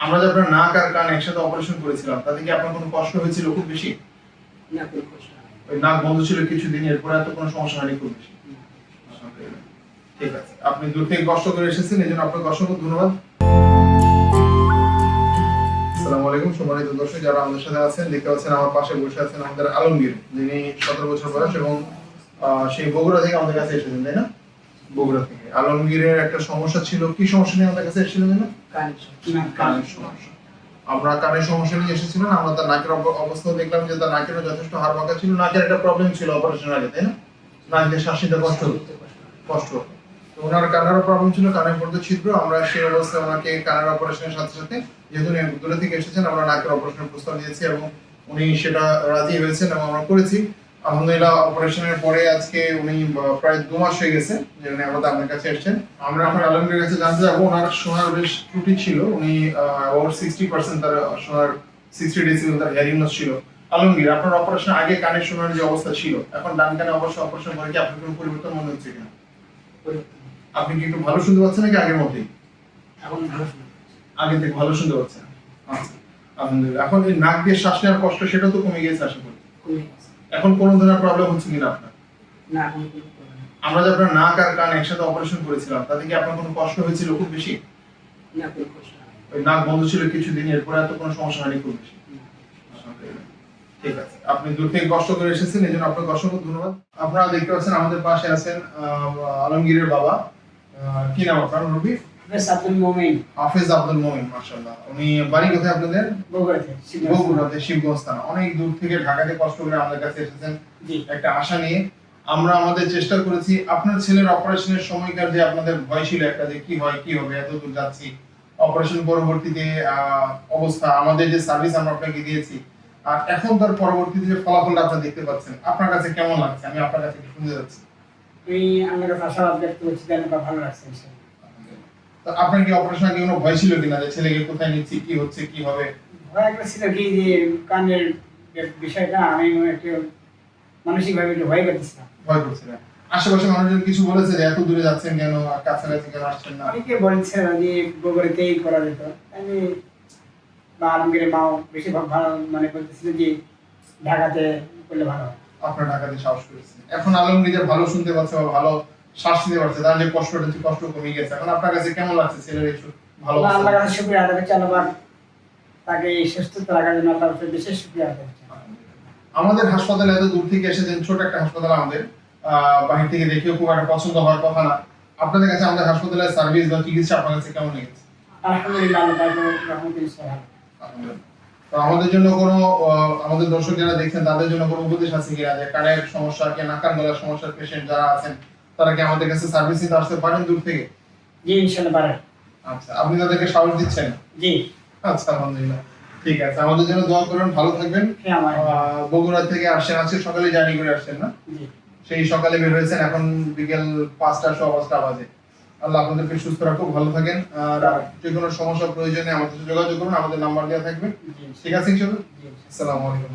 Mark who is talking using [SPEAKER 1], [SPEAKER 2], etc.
[SPEAKER 1] আমরা যে আপনার নাক আর কান একসাথে অপারেশন করেছিলাম তাতে কি আপনার কোনো কষ্ট হয়েছিল খুব বেশি?
[SPEAKER 2] না কোনো কষ্ট
[SPEAKER 1] ওই নাক বন্ধ ছিল কিছুদিন এরপরে এত কোনো সমস্যা হয়নি খুব বেশি। ঠিক আছে আপনি দূর থেকে কষ্ট করে এসেছেন এই জন্য আপনাকে অসংখ্য ধন্যবাদ। আসসালামু আলাইকুম সম্মানিত দর্শক যারা আমাদের সাথে আছেন দেখতে পাচ্ছেন আমার পাশে বসে আছেন আমাদের আলমগীর যিনি সতেরো বছর বয়স এবং আহ, সেই বগুড়া থেকে আমাদের কাছে এসেছেন তাই না? বগুড়া থেকে। আলমগীরের একটা সমস্যা ছিল। কি সমস্যা নিয়ে আমাদের কাছে এসেছিলেন যেন
[SPEAKER 2] কানের সমস্যা।
[SPEAKER 1] কানের আমরা কানের সমস্যা নিয়ে এসেছিলেন আমরা তার নাকের অবস্থা দেখলাম যে তার নাকেরও যথেষ্ট হাড় ছিল। নাকের একটা প্রবলেম ছিল অপারেশন আগে তাই না? নাক দিয়ে শ্বাস নিতে কষ্ট ওনার কানেরও প্রবলেম ছিল কানের ছিদ্র। আমরা সেই অবস্থায় ওনাকে কানের অপারেশনের সাথে সাথে যেহেতু দূরে থেকে এসেছেন আমরা নাকের অপারেশনের প্রস্তাব দিয়েছি এবং উনি সেটা রাজি হয়েছেন এবং আমরা করেছি। আলহামদুলিল্লাহ অপারেশনের পরে আজকে উনি প্রায় দু মাস হয়ে গেছে যে উনি আপনার কাছে এসেছেন। আমরা এখন আলমগীরের কাছে জানতে যাব ওনার শোনার বেশ ত্রুটি ছিল। উনি ওভার সিক্সটি পার্সেন্ট তার শোনার সিক্সটি ডেসিবেল তার হিয়ারিং ছিল। আলমগীর আপনার অপারেশন আগে কানের শোনার যে অবস্থা ছিল এখন ডান কানে অবশ্য অপারেশন করে কি আপনার কোনো পরিবর্তন মনে হচ্ছে কিনা? আপনি কি একটু ভালো শুনতে পাচ্ছেন নাকি আগের মতোই?
[SPEAKER 2] এখন ভালো
[SPEAKER 1] আগে থেকে ভালো শুনতে পাচ্ছেন? আচ্ছা আলহামদুলিল্লাহ। এখন এই নাক দিয়ে শ্বাস নেওয়ার কষ্ট সেটা তো কমে গিয়েছে আশা করি।
[SPEAKER 2] কমে গেছে।
[SPEAKER 1] এখন কোনো ধরনের প্রবলেম হচ্ছে কিনা আপনার?
[SPEAKER 2] না।
[SPEAKER 1] আমরা যে আপনার নাক আর কান একসাথে অপারেশন করেছিলাম তাতে কি আপনার কোনো কষ্ট হয়েছিল খুব বেশি?
[SPEAKER 2] না কোনো কষ্ট
[SPEAKER 1] ওই নাক বন্ধ ছিল কিছুদিন এরপরে এত কোনো সমস্যা হয়নি খুব বেশি। ঠিক আছে। আপনি দূর থেকে কষ্ট করে এসেছেন এই জন্য আপনাকে অসংখ্য ধন্যবাদ। আপনারা দেখতে পাচ্ছেন আমাদের পাশে আছেন আলমগীরের বাবা। কি নাম আপনার রবি
[SPEAKER 2] হাফেজ আব্দুল মোমিন।
[SPEAKER 1] হাফেজ আব্দুল মোমিন মার্শাল্লাহ উনি বাড়ি কোথায় আপনাদের?
[SPEAKER 2] বগুড়া থেকে শিবগঞ্জ।
[SPEAKER 1] বগুড়াতে শিবগঞ্জ থানা অনেক দূর থেকে ঢাকাতে কষ্ট করে আমাদের কাছে এসেছেন। একটা আশা নিয়ে আমরা আমাদের চেষ্টা করেছি। আপনার ছেলের অপারেশনের সময়কার যে আপনাদের ভয় ছিল একটা যে কি হয় কি হবে এত দূর যাচ্ছি। অপারেশন পরবর্তীতে অবস্থা আমাদের যে সার্ভিস আমরা আপনাকে দিয়েছি আর এখন তার পরবর্তীতে যে ফলাফলটা আপনি দেখতে পাচ্ছেন আপনার কাছে কেমন লাগছে? আমি আপনার কাছে শুনতে যাচ্ছি
[SPEAKER 2] আমি আপনার ভাষা ব্যক্ত করছি আমাকে ভালো লাগছে
[SPEAKER 1] আপনার কি অপারেশন কোনো ভয় ছিল কিনা যে ছেলেকে কোথায় নিচ্ছি কি হচ্ছে কি হবে?
[SPEAKER 2] ভয় একটা ছিল কি যে কানের বিষয়টা আমি একটু মানসিকভাবে একটু ভয় করতেছিলাম।
[SPEAKER 1] ভয় করছিলেন। আশেপাশে মানুষজন কিছু বলেছে যে এত দূরে যাচ্ছেন কেন আর কাছাকাছি কেন আসছেন না?
[SPEAKER 2] অনেকে বলছে যে বগুড়াতেই করা যেত। আমি বা আলমগীরের মাও বেশি ভালো মানে বলতেছিল যে ঢাকাতে করলে ভালো
[SPEAKER 1] আপনার ঢাকাতে সাহস করেছেন। এখন আলমগীর ভালো শুনতে পাচ্ছে বা ভালো শ্বাস নিতে পারছে তার যে কষ্টটা যে কষ্ট কমে গেছে। এখন আপনার কাছে কেমন লাগছে ছেলের সু- ভালো
[SPEAKER 2] আল্লাহর কাছে শুক্রিয়া আদায় করছি আল্লাহ তাকে এই সুস্থতা রাখার জন্য আল্লাহর কাছে বিশেষ শুক্রিয়া আদায় করছি।
[SPEAKER 1] আমাদের হাসপাতালে এত দূর থেকে এসেছেন ছোট একটা হাসপাতাল আমাদের। বাহির থেকে দেখেও খুব একটা পছন্দ হওয়ার কথা না। আপনাদের কাছে আমাদের হাসপাতালের সার্ভিস বা চিকিৎসা আপনার কাছে কেমন লেগেছে?
[SPEAKER 2] আলহামদুলিল্লাহ
[SPEAKER 1] আলহামদুলিল্লাহ। তো আমাদের জন্য কোনো আমাদের দর্শক যারা দেখছেন তাদের জন্য কোনো উপদেশ আছে কিনা? যে কানের সমস্যা কি নাকান গলার সমস্যার পেশেন্ট যারা আছেন তারা কি আমাদের কাছে সার্ভিস নিতে আসতে পারেন দূর থেকে?
[SPEAKER 2] জি ইনশাল্লাহ পারে
[SPEAKER 1] আচ্ছা আপনি তাদেরকে সাহস দিচ্ছেন?
[SPEAKER 2] জি।
[SPEAKER 1] আচ্ছা আলহামদুলিল্লাহ। ঠিক আছে আমাদের জন্য দোয়া করবেন ভালো থাকবেন।
[SPEAKER 2] হ্যাঁ
[SPEAKER 1] বগুড়া থেকে আসছেন আজকে সকালে জার্নি করে আসছেন না?
[SPEAKER 2] জি।
[SPEAKER 1] সেই সকালে বের হয়েছেন এখন বিকেল পাঁচটা সব পাঁচটা বাজে। আল্লাহ আপনাদেরকে সুস্থ রাখুক ভালো থাকেন। আর যে কোনো সমস্যা প্রয়োজনে আমাদের সাথে যোগাযোগ করুন আমাদের নাম্বার দেওয়া থাকবে। ঠিক আছে ইনশাল্লাহ?
[SPEAKER 2] জি।
[SPEAKER 1] আসসালামু আলাইকুম।